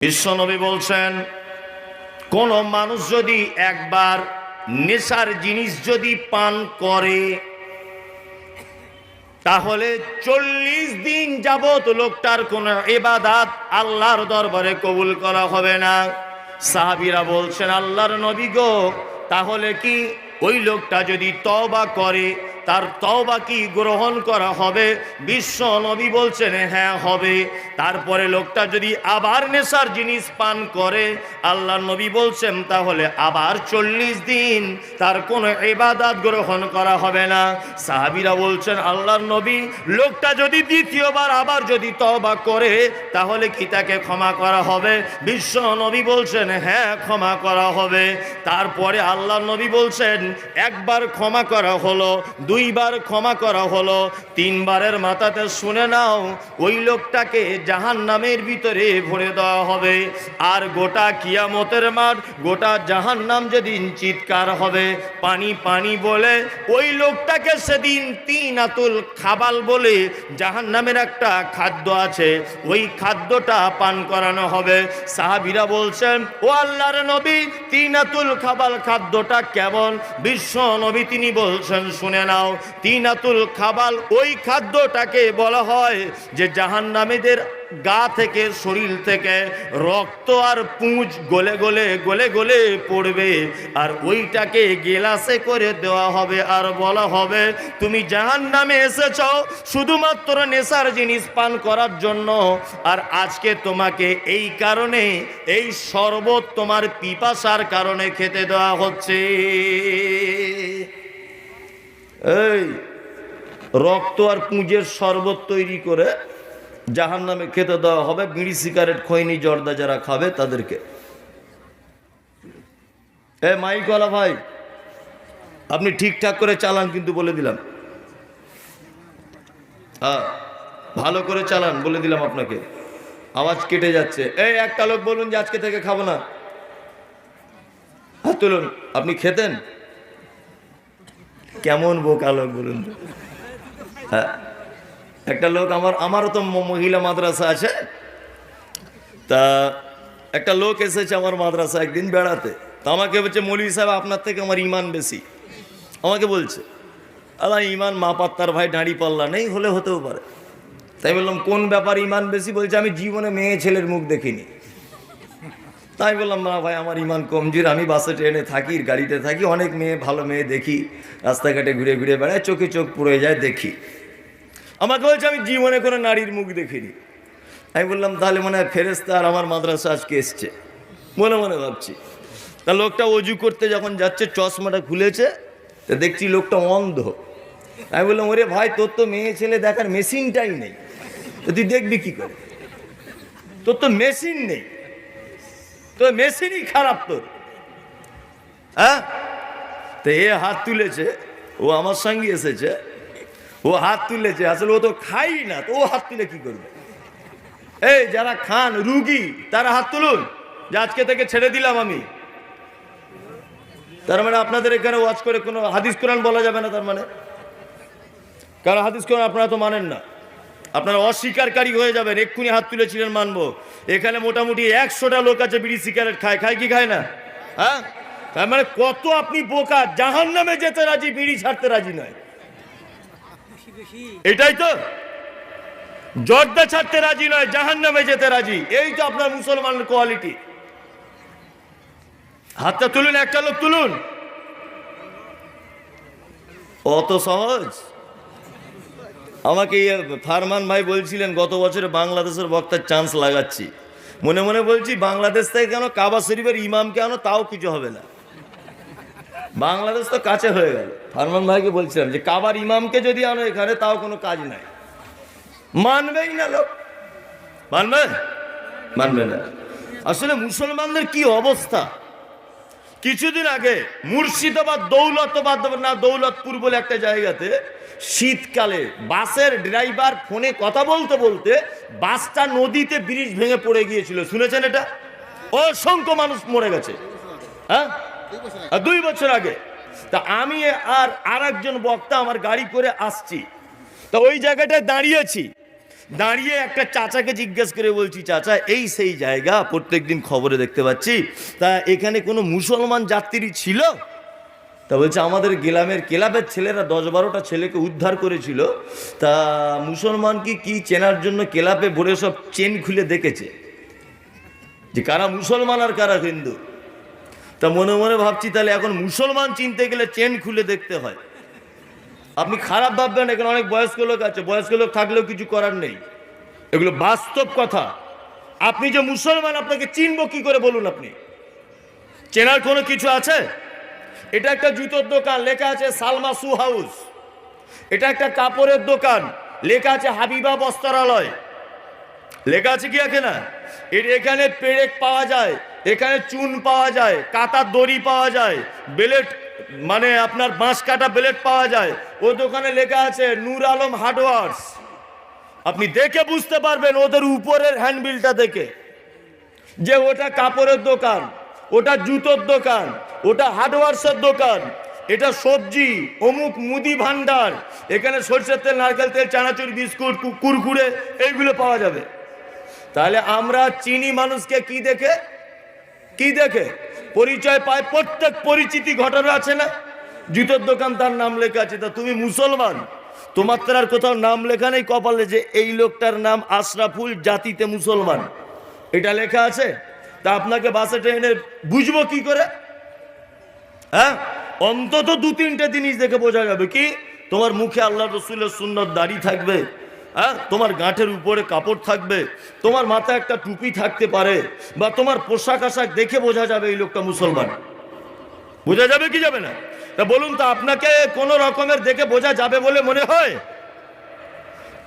বিশ্বনবী বলছেন, কোন মানুষ যদি একবার নেশার জিনিস যদি পান করে, তাহলে চল্লিশ দিন যাবৎ লোকটার কোন এবাদাত আল্লাহর দরবারে কবুল করা হবে না। সাহাবিরা বলছেন, আল্লাহর নবী গো, তাহলে কি ওই লোকটা যদি তবা করে তার তওবা কি গ্রহণ করা হবে? বিশ্ব নবী বলছেন হ্যাঁ হবে। তারপরে লোকটা যদি আবার নেশার জিনিস পান করে, আল্লাহ নবী বলছেন, তাহলে আবার চল্লিশ দিন তার কোনো এবাদাত গ্রহণ করা হবে না। সাহাবিরা বলছেন আল্লাহর নবী, লোকটা যদি দ্বিতীয়বার আবার যদি তওবা করে, তাহলে কি তাকে ক্ষমা করা হবে? বিশ্ব নবী বলছেন হ্যাঁ ক্ষমা করা হবে। তারপরে আল্লাহ নবী বলছেন, একবার ক্ষমা করা হলো দুইবার ক্ষমা করা হলো। তিনবারের মাথাতে শুনে নাও, ওই লোকটাকে জাহান নামের ভিতরে ভরে দেওয়া হবে। আর গোটা কিয়ামতের মাঠ, গোটা জাহান নাম যেদিন চিৎকার হবে, পানি পানি বলে, ওই লোকটাকে সেদিন তিন আতুল খাবাল বলে জাহান নামের একটা খাদ্য আছে। ওই খাদ্যটা পান করানো হবে। সাহাবিরা বলছেন, ও আল্লাহর নবী তিন আতুল খাবাল খাদ্যটা কেমন? বিশ্ব নবী তিনি বলছেন, শুনে নাও তিনাতুল খাবাল, ওই খাদ্যটাকে বলা হয় যে জাহান নামীদের গা থেকে, শরীর থেকে রক্ত আর পুঁজ গলে গলে গলে গলে পড়বে। আর ওইটাকে গেলাসে করে দেওয়া হবে আর বলা হবে, তুমি জাহান নামে এসেছ শুধুমাত্র নেশার জিনিস পান করার জন্য। আর আজকে তোমাকে এই কারণে, এই শরবত তোমার পিপাসার কারণে খেতে দেওয়া হচ্ছে। এই, রক্ত আর পুঁজের শরবত তৈরি করে জাহান নামে খেতে দেওয়া হবে। বিড়ি, সিগারেট, খৈনি, জর্দা যারা খাবে তাদেরকে। এ মাইকওয়ালা ভাই, আপনি ঠিকঠাক করে চালান কিন্তু বলে দিলাম। হ্যাঁ ভালো করে চালান বলে দিলাম আপনাকে। আওয়াজ কেটে যাচ্ছে। এই, একটা লোক বলুন যে আজকে থেকে খাব না। হাত তুলুন। আপনি খেতেন? কেমন বোকা লোক বলুন? হ্যাঁ। একটা লোক আমার, আমারও তো মহিলা মাদ্রাসা আছে। তা একটা লোক এসেছে আমার মাদ্রাসা একদিন বেড়াতে। তা আমাকে বলছে, মৌলী সাহেব, আপনার থেকে আমার ইমান বেশি। আমাকে বলছে, আল্লাহ, ইমান মা পাত্তার ভাই দাঁড়ি পাল্লা নেই, হলে হতেও পারে। তাই বললাম, কোন ব্যাপার ইমান বেশি? বলছে, আমি জীবনে মেয়ে ছেলের মুখ দেখিনি। তাই বললাম, না ভাই, আমার ইমান কমজোর। আমি বাসে, ট্রেনে থাকি, গাড়িতে থাকি। অনেক মেয়ে, ভালো মেয়ে দেখি, রাস্তাঘাটে ঘুরে ঘুরে বেড়ায়, চোখে চোখ পুড়ে যায়, দেখি। আমাকে বলছে, আমি জীবনে কোনো নারীর মুখ দেখিনি। আমি বললাম, তাহলে মনে হয় ফেরেস্তা আর আমার মাদ্রাসা আজকে এসছে। মনে মনে ভাবছি। তা লোকটা অজু করতে যখন যাচ্ছে, চশমাটা খুলেছে, তা দেখছি লোকটা অন্ধ। আমি বললাম, ওরে ভাই, তোর তো মেয়ে ছেলে দেখার মেশিনটাই নেই। তো তুই দেখবি কি করে? তোর তো মেশিন নেই। তো মেশিনই খারাপ তোর। হ্যাঁ? তো এ হাত তুলেছে, ও আমার সঙ্গে এসেছে, ও হাত তুলেছে, আসলে ও তো খাই না, তো ও হাত তুলে কি করবে? এই যারা খান, রুগী, তারা হাত তুলুন, যে আজকে থেকে ছেড়ে দিলাম আমি। তার মানে আপনাদের এখানে ওয়াজ করে কোনো হাদিস কোরআন বলা যাবে না তার মানে? কারণ হাদিস কোরআন আপনারা তো মানেন না। আপনারা অস্বীকারী হয়ে যাবেন, এক্ষুনি হাত তুলেছিলেন মানবো। এখানে মোটামুটি একশোটা লোক আছে বিড়ি সিগারেট খায় খায় কি খায় না? হ্যাঁ? তার মানে কত আপনি বোকা জাহান নামে যেতে রাজি, বিড়ি ছাড়তে রাজি নয়। এটাই তো। জর্দা ছাড়তে রাজি নয় জাহান নামে যেতে রাজি। এই তো আপনার মুসলমানের কোয়ালিটি। হাতটা তুলুন, একটা লোক তুলুন। অত সহজ? আমাকে ফারমান ভাই বলছিলেন, গত বছরে বাংলাদেশের বক্তার চান্স লাগাচ্ছি। মনে মনে বলছি, বাংলাদেশ থেকে কেন কাবা শরীফের ইমামকে আনো, তাও কিছু হবে না। বাংলাদেশ তো কাছে হয়ে গেল। ফারমান ভাইকে বলছিলাম যে, কাবার ইমামকে যদি আনো এখানে, তাও কোনো কাজ নাই। মানবেই না লোক। মানবে মানবে না। আসলে মুসলমানদের কি অবস্থা? কিছুদিন আগে মুর্শিদাবাদ দৌলতাবাদ না দৌলতপুর বলে একটা জায়গাতে শীতকালে বাসের ড্রাইভার ফোনে কথা বলতে বলতে বাসটা নদীতে ব্রিজ ভেঙে পড়ে গিয়েছিল। শুনেছেন এটা? অসংখ্য মানুষ মরে গেছে। হ্যাঁ? দুই বছর আগে। তা আমি আর আর একজন বক্তা আমার গাড়ি করে আসছি। তা ওই জায়গাটায় দাঁড়িয়েছি। দাঁড়িয়ে একটা চাচাকে জিজ্ঞেস করে বলছি, চাচা, এই সেই জায়গা প্রত্যেক দিন খবরে দেখতে পাচ্ছি। তা এখানে কোনো মুসলমান যাত্রী ছিল? তা বলছে, আমাদের গ্রামের ক্লাবের ছেলেরা দশ বারোটা ছেলেকে উদ্ধার করেছিল। তা মুসলমান কি কি চেনার জন্য ক্লাবে ভরে সব চেন খুলে দেখেছে? যে কারা মুসলমান আর কারা হিন্দু? তা মনে মনে ভাবছি, তাহলে এখন মুসলমান চিনতে গেলে চেন খুলে দেখতে হয়। আপনি খারাপ ভাববেন এখানে অনেক বয়স্ক লোক আছে, বয়স্ক লোক থাকলেও কিছু করার নেই। এগুলো বাস্তব কথা। আপনি যে মুসলমান, আপনাকে চিনবো কি করে বলুন আপনি? চেনার কোনো কিছু আছে? এটা একটা জুতোর দোকান, লেখা আছে সালমা সু হাউস। এটা একটা কাপড়ের দোকান, লেখা আছে হাবিবা বস্ত্রালয়। লেখা আছে কি এখানে? এখানে পেরেক পাওয়া যায়। এখানে চুন পাওয়া যায় কাতার দড়ি পাওয়া যায়, বেলেট মানে আপনার বাঁশ কাটা বেলেট পাওয়া যায়। ও দোকানে লেখা আছে, নূর আলম হার্ডওয়ার্স। আপনি দেখে বুঝতে পারবেন ওদের উপরের হ্যান্ডবিলটা দেখে। যে ওটা কাপড়ের দোকান, ওটা জুতোর দোকান, ওটা হার্ডওয়ার্সের দোকান, এটা সবজি, অমুক মুদি ভান্ডার, এখানে সরষের তেল, নারকেল তেল, চানাচুর, বিস্কুট কুরকুরে, এইগুলো পাওয়া যাবে। তাহলে আমরা চিনি মানুষকে কি দেখে? কি দেখে? পরিচয় পায়, প্রত্যেক পরিচিতি ঘটনা আছে না? জুতোর দোকান তার নাম লেখা আছে। তা তুমি মুসলমান? তোমার তো আর কোথাও নাম লেখা নেই কপালে যে এই লোকটার নাম আশরাফুল জাতিতে মুসলমান। এটা লেখা আছে? তা আপনাকে বাসে, ট্রেনে বুঝব কি করে? হ্যাঁ? অন্তত দু তিনটে জিনিস দেখে বোঝা যাবে। কি? তোমার মুখে আল্লাহ রসুলের সুন্দর দাড়ি থাকবে? হ্যাঁ? তোমার গাঁঠের উপরে কাপড় থাকবে, তোমার মাথায় একটা টুপি থাকতে পারে, বা তোমার পোশাক আশাক দেখে বোঝা যাবে এই লোকটা মুসলমান। বোঝা যাবে কি যাবে না? তা বলুন তো, আপনাকে কোনো রকমের দেখে বোঝা যাবে বলে মনে হয়?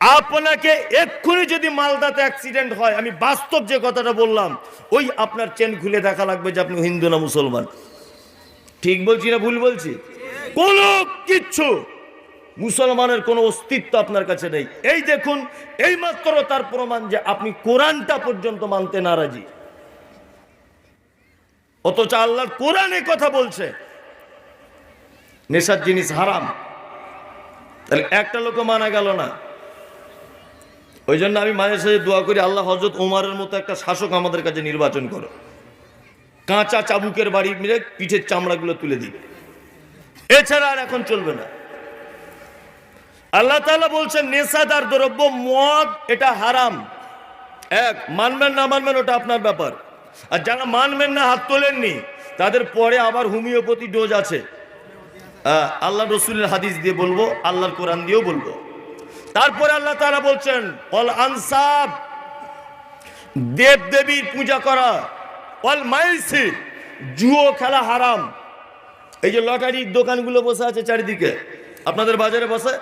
আপনাকে এক্ষুনি যদি মালদাতে অ্যাক্সিডেন্ট হয়, আমি বাস্তব যে কথাটা বললাম, ওই আপনার চেন খুলে দেখা লাগবে যে আপনি হিন্দু না মুসলমান। ঠিক বলছি না ভুল বলছি? কোনো কিচ্ছু! মুসলমানের কোনো অস্তিত্ব আপনার কাছে নেই। এই দেখুন এই মাত্র তার প্রমাণ যে আপনি কোরআনটা পর্যন্ত মানতে নারাজি। অথচ আল্লাহর কোরআনে কথা বলছে। নেশার জিনিস হারাম। তাহলে একটা লোক মানা গেল না। ওই জন্য আমি মাঝে সাঝে দোয়া করি, আল্লাহ হজরত ওমারের মতো একটা শাসক আমাদের কাছে নির্বাচন করো। কাঁচা চাবুকের বাড়ি মিলে পিঠের চামড়াগুলো তুলে দিবে। এছাড়া আর এখন চলবে না। আল্লাহ তালা বলছেন নেশাদার দ্রব্য মদ, এটা হারাম। এক, মানবেন না মানবেন, ওটা আপনার ব্যাপার। আর যারা মানবেন না, হাত তোলেননি, তাদের পরে আবার হোমিওপ্যাথি ডোজ আছে। আল্লাহ রসুলের হাদিস দিয়ে বলব, আল্লাহর কোরআন দিয়েও বলব। তারপরে আল্লাহ তাআলা বলছেন, অল আনসাব দেব দেবীর পূজা করা, অল মাইসি জুয়ো খেলা হারাম। এই যে লটারির দোকানগুলো বসে আছে চারিদিকে, আপনাদের বাজারে বসে?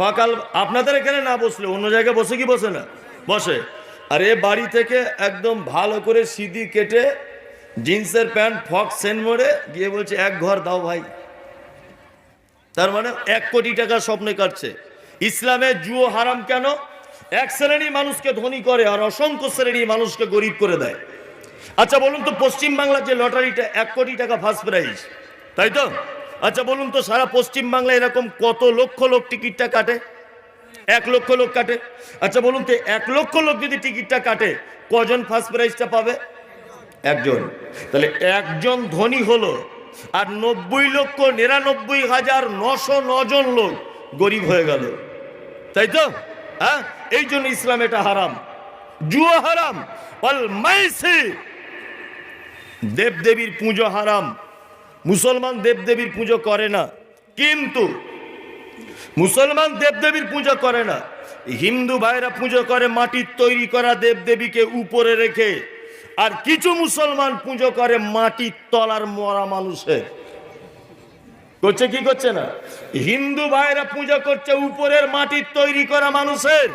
সকাল, আপনাদের এখানে না বসলে, অন্য জায়গায় বসে কি বসে না? বসে। আর এ বাড়ি থেকে একদম ভালো করে সিঁদি কেটে জিন্সের প্যান্ট ফক সেন মোড়ে গিয়ে বলছে, এক ঘর দাও ভাই। তার মানে এক কোটি টাকা স্বপ্নে কাটছে। ইসলামে জুয়ো হারাম কেন? এক শ্রেণি মানুষকে ধনী করে আর অসংখ্য শ্রেণি মানুষকে গরিব করে দেয়। আচ্ছা বলুন তো পশ্চিম বাংলার যে লটারিটা, এক কোটি টাকা ফার্স্ট প্রাইজ তাই তো? আচ্ছা বলুন তো, সারা পশ্চিম বাংলায় এরকম কত লক্ষ লোক টিকিটটা কাটে? এক লক্ষ লোক কাটে? আচ্ছা বলুন তো, এক লক্ষ লোক যদি টিকিটটা কাটে, কজন ফার্স্ট প্রাইজটা পাবে? একজন। তাহলে একজন ধনী হলো আর নব্বই লক্ষ নিরানব্বই হাজার নশো নজন লোক গরিব হয়ে গেল। তাই তো? হ্যাঁ? এই জন্য ইসলাম এটা হারাম। জুয়া হারাম। অল মাইসি দেবদেবীর পুজো হারাম। মুসলমান দেবদেবীর পুজো করে না। কিন্তু মুসলমান দেবদেবীর পুজো করে না। হিন্দু ভাইরা পুজো করে মাটির তৈরি করা দেবদেবীকে উপরে রেখে। আর কিছু মুসলমান পুজো করে মাটির তলার মরা মানুষের। করছে কি করছে না? হিন্দু ভাইরা পুজো করছে উপরের মাটির তৈরি করা মানুষের।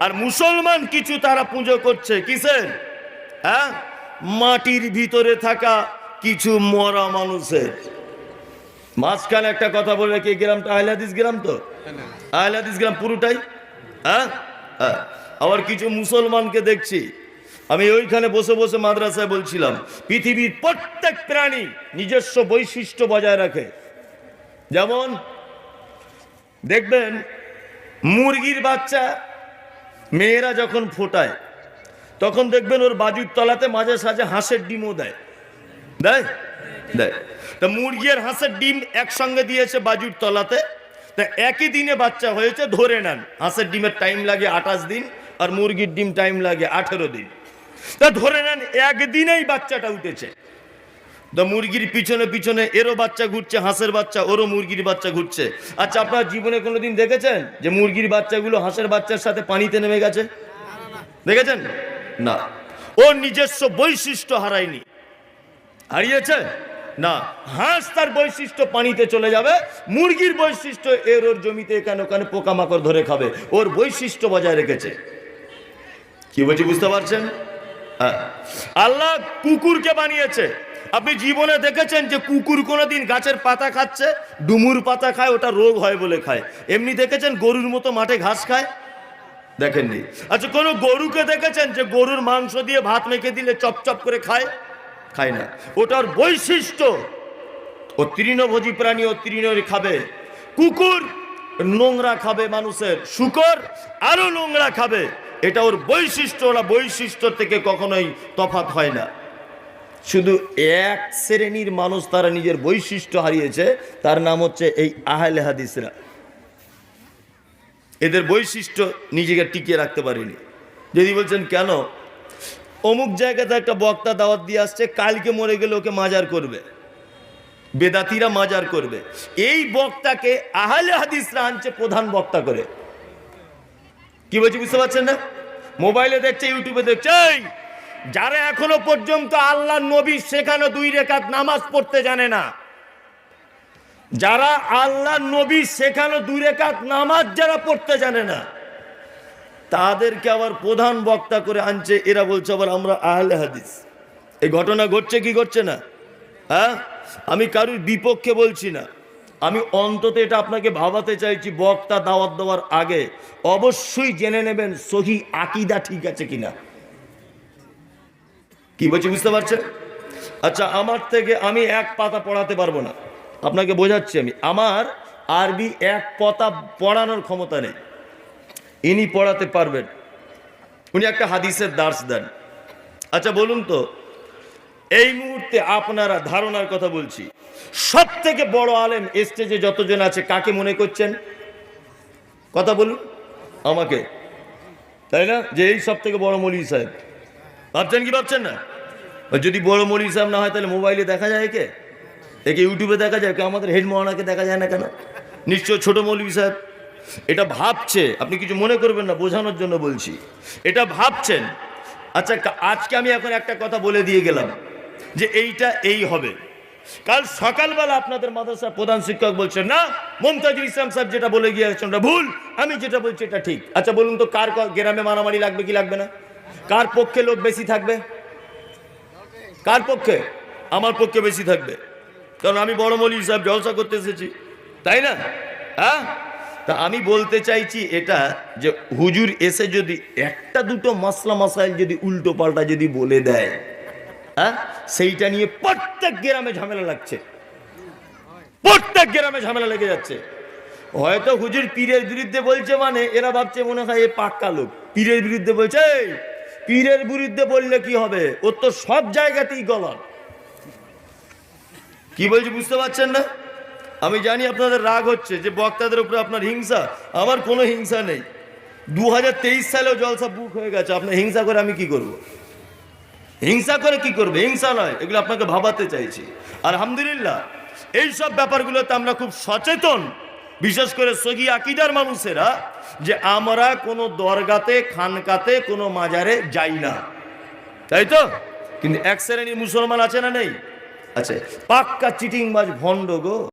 আর মুসলমান কিছু তারা পুজো করছে, কিসের? হ্যাঁ? মাটির ভিতরে থাকা কিছু মরা মানুষের। মাঝখানে একটা কথা বলে কি? গ্রামটা আহলাদিস গ্রাম তো? আহলাদিস গ্রাম পুরোটাই? হ্যাঁ? হ্যাঁ। আবার কিছু মুসলমানকে দেখছি। আমি ওইখানে বসে বসে মাদ্রাসায় বলছিলাম, পৃথিবীর প্রত্যেক প্রাণী নিজস্ব বৈশিষ্ট্য বজায় রাখে। যেমন, দেখবেন, মুরগির বাচ্চা মেয়েরা যখন ফোটায়, তখন দেখবেন ওর বাজুর তলাতে মাঝে সাঝে হাঁসের ডিমও দেয়। দেয়? দেয়। তা মুরগি হাঁসের ডিম একসঙ্গে দিয়েছে বাজুর তলাতে। তা একই দিনে বাচ্চা হয়েছে, ধরে নেন। হাঁসের ডিমের টাইম লাগে আঠাশ দিন আর মুরগির ডিম টাইম লাগে আঠেরো দিন। তা ধরে নেন একদিনেই বাচ্চাটা উঠেছে। তো মুরগির পিছনে পিছনে এরও বাচ্চা ঘুরছে, হাঁসের বাচ্চা, ওরও মুরগির বাচ্চা ঘুরছে। আচ্ছা আপনার জীবনে কোনো দিন দেখেছেন যে মুরগির বাচ্চাগুলো হাঁসের বাচ্চার সাথে পানিতে নেমে গেছে? দেখেছেন? না। ওর নিজস্ব বৈশিষ্ট্য হারায়নি। হারিয়েছে? না, হাঁস তার বৈশিষ্ট্য পানিতে চলে যাবে, মুরগির বৈশিষ্ট্য এর ওর জমিতে এখানে ওখানে পোকামাকড় ধরে খাবে, ওর বৈশিষ্ট্য বজায় রেখেছে। কি বলছি, বুঝতে পারছেন? হ্যাঁ। আল্লাহ কুকুরকে বানিয়েছে। আপনি জীবনে দেখেছেন যে কুকুর কোনোদিন গাছের পাতা খাচ্ছে, ডুমুর পাতা খায়, ওটা রোগ হয় বলে খায়। এমনি দেখেছেন গরুর মতো মাঠে ঘাস খায়? দেখেননি। আচ্ছা কোনো গরুকে দেখেছেন যে গরুর মাংস দিয়ে ভাত মেখে দিলে চপচপ করে খায়? খায় না। ওটার বৈশিষ্ট্য, ও তৃণভোজী প্রাণী ও তৃণই খাবে। কুকুর নোংরা খাবে মানুষের। শুকর আরও নোংরা খাবে। এটা ওর বৈশিষ্ট্য, ওরা বৈশিষ্ট্য থেকে কখনোই তফাৎ হয় না। শুধু এক শ্রেণির মানুষ তারা নিজের বৈশিষ্ট্য হারিয়েছে, তার নাম হচ্ছে এই আহলে হাদিসরা। এদের বৈশিষ্ট্য নিজেকে টিকিয়ে রাখতে পারেনি। যদি বলছেন, কেন? অমুক জায়গাতে একটা বক্তা দাওয়াত দিয়ে আসছে, কালকে মরে গেলে ওকে মাজার করবে। বেদাতিরা মাজার করবে। এই বক্তাকে আহলে হাদিসরা আনছে প্রধান বক্তা করে। কি বলছি বুঝতে পারছেন না? মোবাইলে দেখছে, ইউটিউবে দেখছে যারা এখনও পর্যন্ত আল্লাহ নবী শেখানো দুই রেখাত নামাজ পড়তে জানে না, যারা আল্লাহ নবী শেখানো দুই রেখাত নামাজ যারা পড়তে জানে না তাদেরকে আবার প্রধান বক্তা করে আনছে। এরা বলছে আবার আমরা আহলে হাদিস। এই ঘটনা ঘটছে কি ঘটছে না? হ্যাঁ? আমি কারুর বিপক্ষে বলছি না। আমি অন্তত এটা আপনাকে ভাবাতে চাইছি বক্তা দাওয়াত দেওয়ার আগে। অবশ্যই জেনে নেবেন সহি আকিদা ঠিক আছে কিনা। কি বলছি বুঝতে পারছেন? আচ্ছা আমার থেকে আমি এক পাতা পড়াতে পারব না। আপনাকে বোঝাচ্ছি আমি। আমার আরবি এক পাতা পড়ানোর ক্ষমতা নেই। ইনি পড়াতে পারবেন। উনি একটা হাদিসের দার্স দেন। আচ্ছা বলুন তো, এই মুহূর্তে আপনারা ধারণার কথা বলছি। সব থেকে বড় আলেম স্টেজে যতজন আছে, কাকে মনে করছেন? কথা বলুন, আমাকে। তাই না? যে এই সব থেকে বড় মলি সাহেব। ভাবছেন কি ভাবছেন না? যদি বড় মলি সাহেব না হয়, তাহলে মোবাইলে দেখা যায় একে? একে ইউটিউবে দেখা যায় কে আমাদের হেড মহানাকে দেখা যায় না কেন? নিশ্চয় ছোট মৌলভী সাহেব এটা ভাবছে, আপনি কিছু মনে করবেন না, বোঝানোর জন্য বলছি। এটা ভাবছেন। আচ্ছা আজকে আমি এখন একটা কথা বলে দিয়ে গেলাম, যে এইটা এই হবে। কাল সকালবেলা আপনাদের মাদ্রাসার প্রধান শিক্ষক বলছেন না, মমতাজুল ইসলাম সাহেব যেটা বলে গিয়েছেন ওটা ভুল, আমি যেটা বলছি এটা ঠিক। আচ্ছা বলুন তো, কার গ্রামে মারামারি লাগবে কি লাগবে না? কার পক্ষে লোক বেশি থাকবে? কার পক্ষে? আমার পক্ষে বেশি থাকবে। কারণ আমি বড় মলি হিসাব জলসা করতে এসেছি। তাই না? হ্যাঁ? তা আমি বলতে চাইছি এটা যে হুজুর এসে যদি একটা দুটো মশলা মশাইল যদি উল্টো পাল্টা যদি বলে দেয় হ্যাঁ? সেইটা নিয়ে প্রত্যেক গ্রামে ঝামেলা লাগছে। প্রত্যেক গ্রামে ঝামেলা লেগে যাচ্ছে। হয়তো হুজুর পীরের বিরুদ্ধে বলছে মানে এরা ভাবছে মনে হয় এ পাক্কা লোক। পীরের বিরুদ্ধে বলছে "এই, পীরের বিরুদ্ধে বললে কি হবে? ওর তো সব জায়গাতেই গলন কি বলছি বুঝতে পারছেন না? আমি জানি আপনাদের রাগ হচ্ছে যে বক্তাদের উপরে আপনার হিংসা, আমার কোনো হিংসা নেই। দু হাজার তেইশ সালেও জলসা বুক হয়ে গেছে আপনার হিংসা করে আমি কি করব। হিংসা করে কি করবে? হিংসা নয়, এগুলো আপনাকে ভাবাতে চাইছি। আর আলহামদুলিল্লাহ এইসব ব্যাপারগুলোতে আমরা খুব সচেতন। বিশেষ করে সহি আকিদার মানুষেরা যে আমরা কোনো দরগাতে, খানকাতে, কোনো মাজারে যাই না। তাই তো? কিন্তু এক শ্রেণির মুসলমান আছে না নেই? আছে পাক্কা চিটিংবাজ ভণ্ড গো।